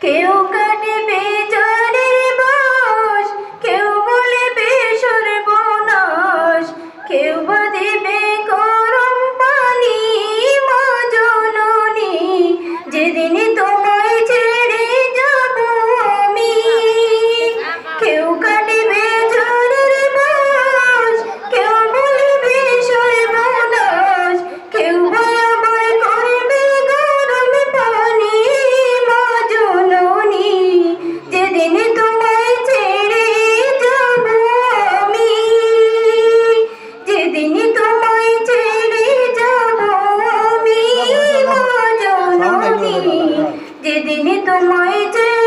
给我个 যেদিন তোমায় ছেড়ে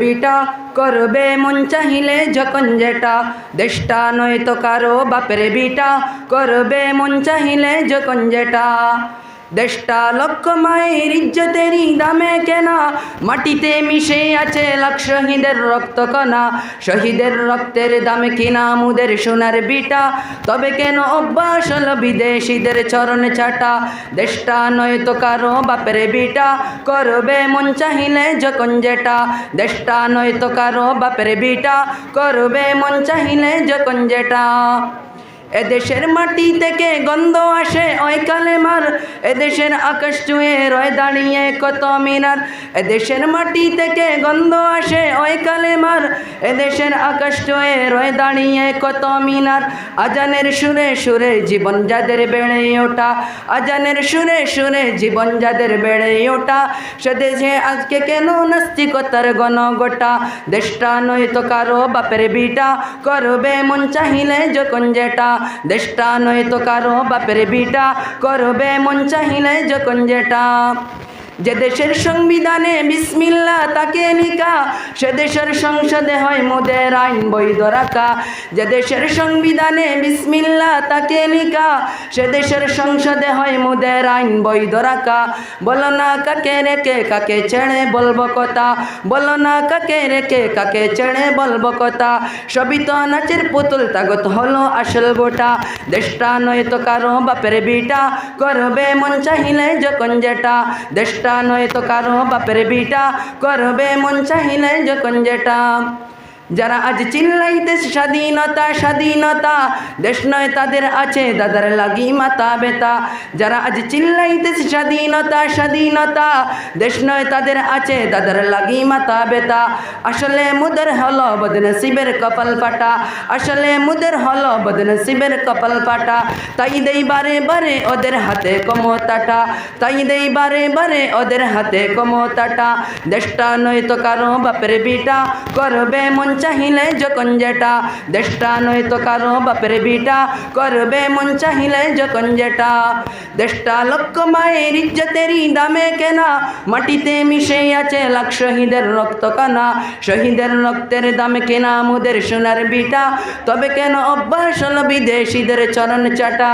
বিটা করবে মন চাহিলে যখন যেটা দেশটা নয়তো কারও বাপের বিটা করবে মন চাহিলে যখন যেটা দেশটা লক্ষ মায়ের ইজ্জতেরই দামে কেনা। মাটিতে মিশে আছে লাখ শহীদের রক্ত কণা শহীদের রক্তের দামে কিনা মুদের সোনার বিটা। তবে কেন অভ্যাস হলো বিদেশিদের চরণ চাটা? দেশটা নয় তো কারও বাপের বিটা। করবে মন চাহিলে যখন যেটা। দেশটা নয় তো কারও বাপের বিটা। করবে মন চাহিলে যখন যেটা। এদেশের মাটি থেকে গন্ধ আসে ওই কালেমার। এদেশের আকাশ চুয়ে রয় দাঁড়িয়ে কত মিনার। এদেশের মাটি থেকে গন্ধ আসে ওই কালেমার। এদেশের আকাশ চুয়ে রয় দাঁড়িয়ে কত মিনার। আজানের সুরে সুরে জীবন যাদের বেড়ে ওঠা। আজানের সুরে সুরে জীবন যাদের বেড়ে ওঠা। সে দেশে আজকে কেন নাস্তিকতার গণ গোটা? দেশটা নয়তো কারও বাপের বিটা। করবে মন চাহিলে যখন যেটা। দেশটা নয়তো কারও বাপের বিটা। করবে মন চাহিলে যখন যেটা। যে দেশের সংবিধানে বিসমিল্লা তাকে নিকা সে দেশের সংসদে হয় মোদের আইন বৈধ রাখা। যে দেশের সংবিধানে বিসমিল্লা তাকে নিকা সে দেশের সংসদে হয় মোদের আইন বৈধ রাখা। বলো না কাকে রেখে কাকে ছেড়ে বলব কথা? বলো না কাকে রেখে কাকে ছেড়ে বলব কথা? সবই তো নাচের পুতুল, তাগত হলো আসল গোটা। দেশটা নয় তো কারও বাপের বিটা, করবে মন চাহিলে যখন যেটা। দেশটা নয়তো কারও বাপের বিটা। করবে মন চাহিলে যখন যেটা যারা আজ চিল্লাইতেছে স্বাধীনতা স্বাধীনতা, দেশ নয় তাদের আছে দাদার লাগি মাতা বেতা। যারা আজ চিল্লাইতেছে স্বাধীনতা স্বাধীনতা, দেশ নয় তাদের আছে দাদার লাগি মাতা বেতা। আসলে মুদের হলো বদনসিবের কপাল পাটা আসলে মুদের হলো বদনসিবের কপাল পাটা তাই দেই বারে বারে ওদের হাতে কমতাটা, তাই দেই বারে বারে ওদের হাতে কমতাটা। দেশটা নয় তো কারও বাপের বিটা, করবে মন চাহিলে যখন যেটা দেশটা নয়তো কারও বাপের বিটা, করবে মন চাহিলে যখন যেটা দেশটা লক্ষ মায়ের ইজ্জতেরই দামে কেনা, মাটিতে মিশে আছে লাখ শহীদের রক্ত কানা। শহীদের রক্তের দামে কেনা মুদের সোনার বিটা, তবে কেন অভ্যাস হলো বিদেশিদের চরণ চাটা?